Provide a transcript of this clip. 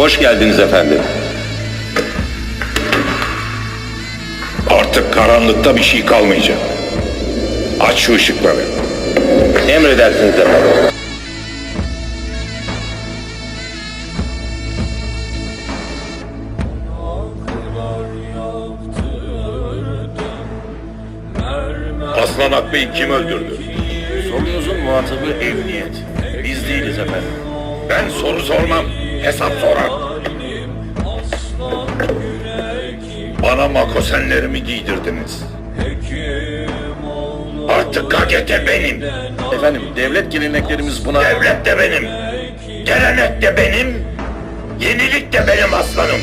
Hoş geldiniz efendim. Artık karanlıkta bir şey kalmayacak. Aç şu ışıkları. Emredersiniz efendim. Aslan Akbey'i kim öldürdü? Sorunuzun muhatabı emniyet. Biz değiliz efendim. Ben soru sormam. Hesap sorar. Bana makosenlerimi giydirdiniz. Artık KGT benim. Efendim devlet geleneklerimiz buna... Devlet de benim. Gelenek de benim. Yenilik de benim aslanım.